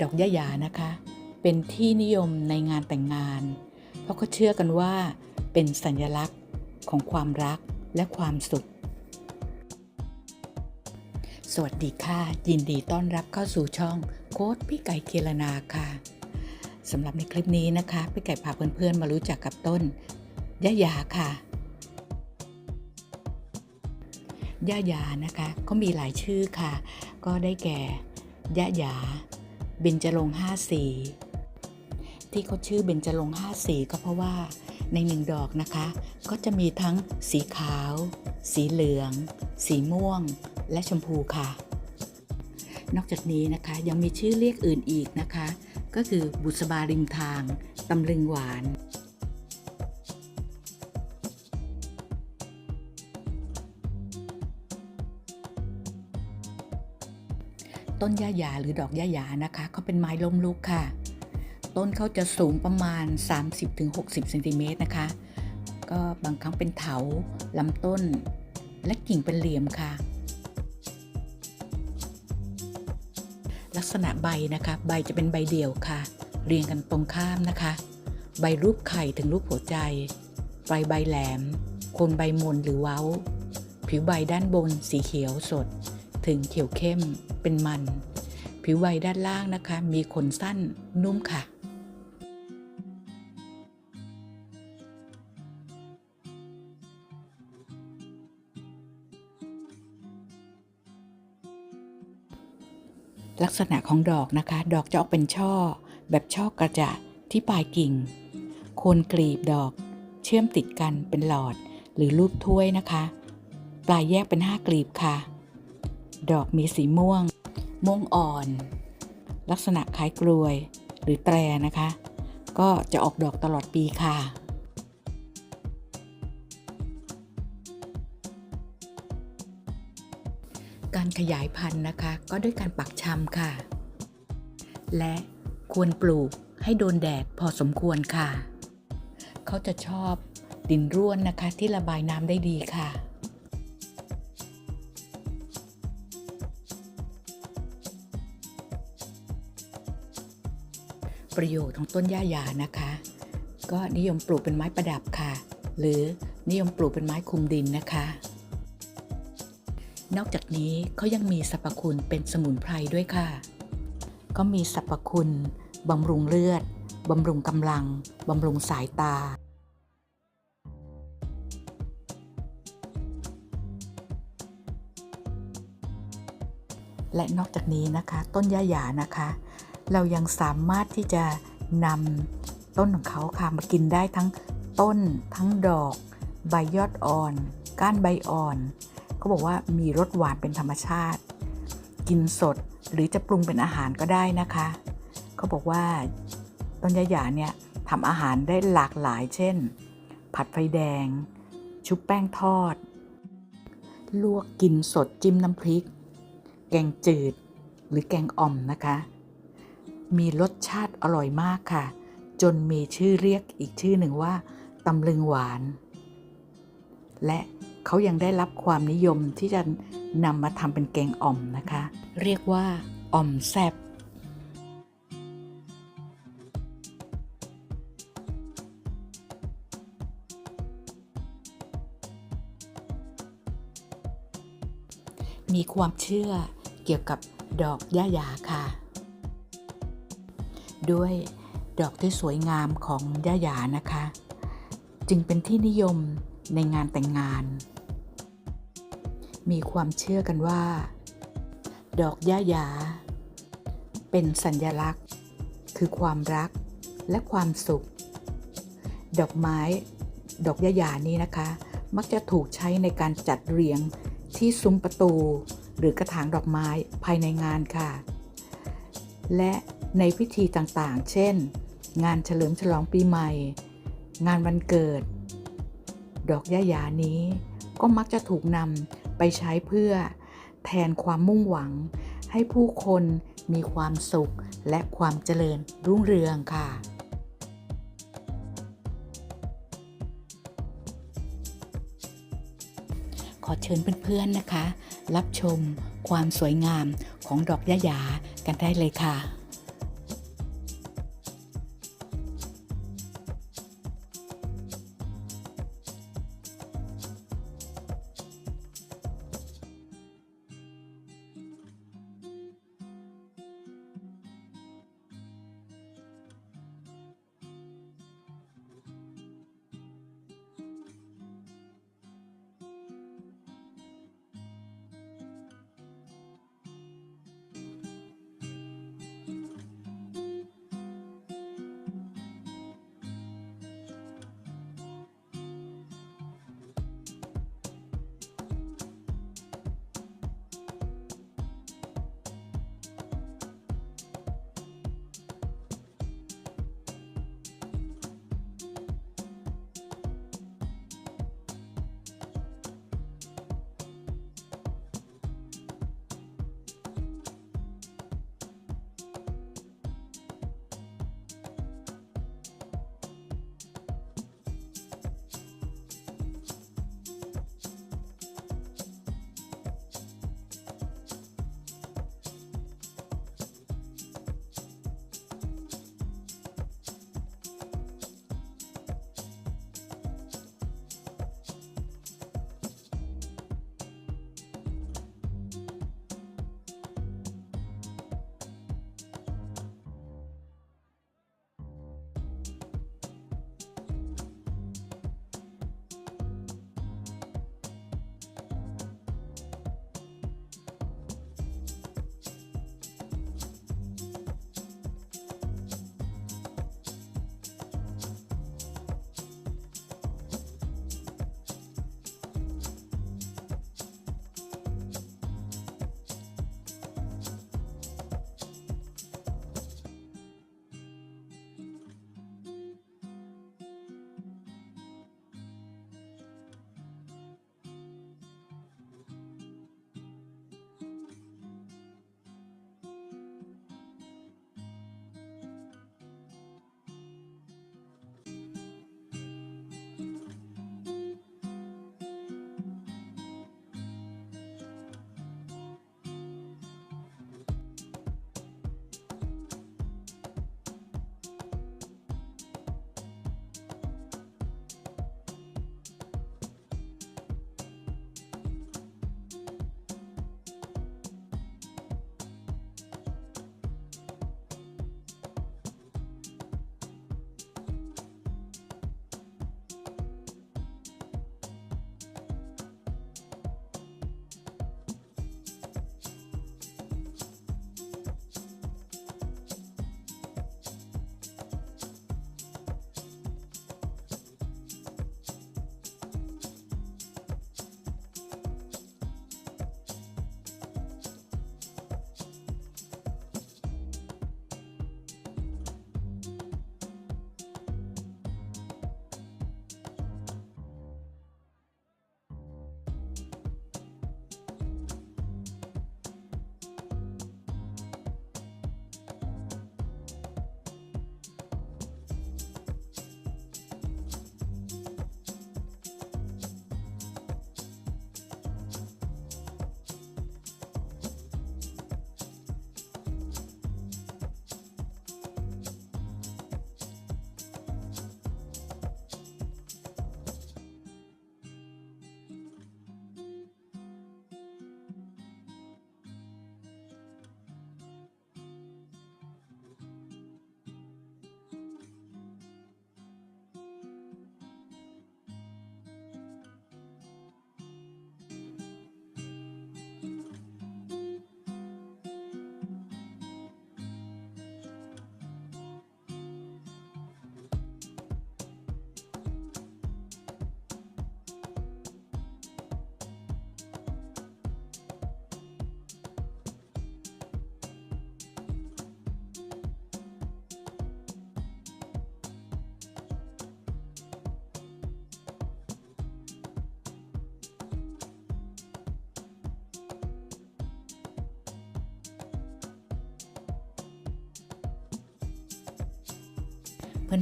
ดอกย่าหยานะคะ เป็นที่นิยมในงานแต่งงาน เพราะเขาเชื่อกันว่าเป็นสัญลักษณ์ของความรักและความสุข สวัสดีค่ะ ยินดีต้อนรับเข้าสู่ช่องโค้ดพี่ไก่เคียรนาค่ะสำหรับในคลิปนี้นะคะพี่ไก่พาเพื่อนๆมารู้จักกับต้นย่าหยาค่ะย่าหยานะคะเขามีหลายชื่อค่ะ ก็ได้แก่ย่าหยา เบญจรงห้าสี ที่เขาชื่อเบญจรงห้าสีก็เพราะว่าในหนึ่งดอกนะคะ ก็จะมีทั้งสีขาว สีเหลือง สีม่วง และชมพูค่ะ นอกจากนี้นะคะยังมีชื่อเรียกอื่นอีกนะคะ ก็คือบุษบาริมทางตำลึงหวาน ต้นย่าหยาหรือดอกย่าหยานะคะเขาเป็นไม้ล้มลุกค่ะ ต้นเขาจะสูงประมาณ 30-60เซนติเมตรนะคะ ก็บางครั้งเป็นเถาลำต้น และกิ่งเป็นเหลี่ยมค่ะ ลักษณะใบนะคะ ใบจะเป็นใบเดี่ยวค่ะ เรียงกันตรงข้ามนะคะ ใบรูปไข่ถึงรูปหัวใจปลายใบแหลมโคนใบมนหรือเว้า ผิวใบด้านบนสีเขียวสด ถึงเขียวเข้มเป็นมัน ผิวใบด้านล่างนะคะ มีขนสั้นนุ่มค่ะลักษณะของดอกนะคะ ดอกจะออกเป็นช่อ แบบช่อกระจะที่ปลายกิ่ง โคนกลีบดอก เชื่อมติดกันเป็นหลอด หรือรูปถ้วยนะคะ ปลายแยกเป็นห้ากลีบค่ะ ดอกมีสีม่วง ม่วงอ่อน ลักษณะคล้ายกลวยหรือแตรนะคะ ก็จะออกดอกตลอดปีค่ะ การขยายพันธุ์นะคะ ก็ด้วยการปักชำค่ะ และควรปลูกให้โดนแดดพอสมควรค่ะ เขาจะชอบดินร่วนนะคะที่ระบายน้ำได้ดีค่ะ ประโยชน์ของต้นหญ้าหยานะคะ ก็นิยมปลูกเป็นไม้ประดับค่ะ หรือนิยมปลูกเป็นไม้คลุมดินนะคะ นอกจากนี้เขายังมีสรรพคุณเป็นสมุนไพรด้วยค่ะ ก็มีสรรพคุณบำรุงเลือดบำรุงกำลังบำรุงสายตาและนอกจากนี้นะคะ ต้นย่าหยานะคะ เรายังสามารถที่จะนำต้นของเขาค่ะมากินได้ทั้งต้น ทั้งดอก ใบยอดอ่อน ก้านใบอ่อนเขาบอกว่ามีรสหวานเป็นธรรมชาติ กินสดหรือจะปรุงเป็นอาหารก็ได้นะคะเขาบอกว่าต้นยะหยาเนี่ยทำอาหารได้หลากหลาย เช่น ผัดไฟแดง ชุบแป้งทอด ลวกกินสดจิ้มน้ำพริก แกงจืด หรือแกงอ่อมนะคะ มีรสชาติอร่อยมากค่ะ จนมีชื่อเรียกอีกชื่อหนึ่งว่าตำลึงหวาน และเขายังได้รับความนิยมที่จะนำมาทำเป็นแกงอ่อมนะคะ เรียกว่าอ่อมแซบมีความเชื่อเกี่ยวกับดอกย่าหยาค่ะ ด้วยดอกที่สวยงามของย่าหยานะคะ จึงเป็นที่นิยมในงานแต่งงาน มีความเชื่อกันว่า ดอกย่าหยา เป็นสัญลักษณ์ คือความรักและความสุข ดอกไม้ ดอกย่าหยานี้นะคะ มักจะถูกใช้ในการจัดเรียงที่ซุ้มประตู หรือกระถางดอกไม้ภายในงานค่ะ และ ในพิธีต่างๆ เช่น งานเฉลิมฉลองปีใหม่ งานวันเกิด ดอกย่าหยานี้ก็มักจะถูกนำไปใช้เพื่อแทนความมุ่งหวัง ให้ผู้คนมีความสุขและความเจริญรุ่งเรืองค่ะ ขอเชิญเพื่อนๆนะคะ รับชมความสวยงามของดอกย่าหยากันได้เลยค่ะ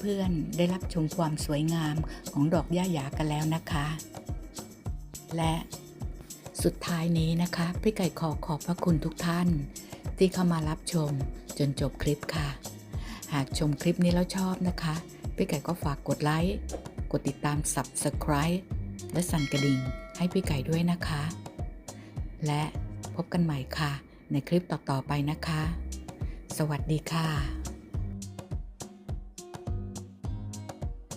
เพื่อนๆ ได้รับชมความสวยงามของดอกหญ้าหยากันแล้วนะคะ และสุดท้ายนี้นะคะพี่ไก่ขอขอบพระคุณทุกท่าน ที่เข้ามารับชมจนจบคลิปค่ะ หากชมคลิปนี้แล้วชอบนะคะพี่ไก่ก็ฝากกดไลค์กดติดตาม Subscribe และสั่นกระดิ่งให้พี่ไก่ด้วยนะคะ และพบกันใหม่ค่ะ ในคลิปต่อๆไปนะคะ สวัสดีค่ะ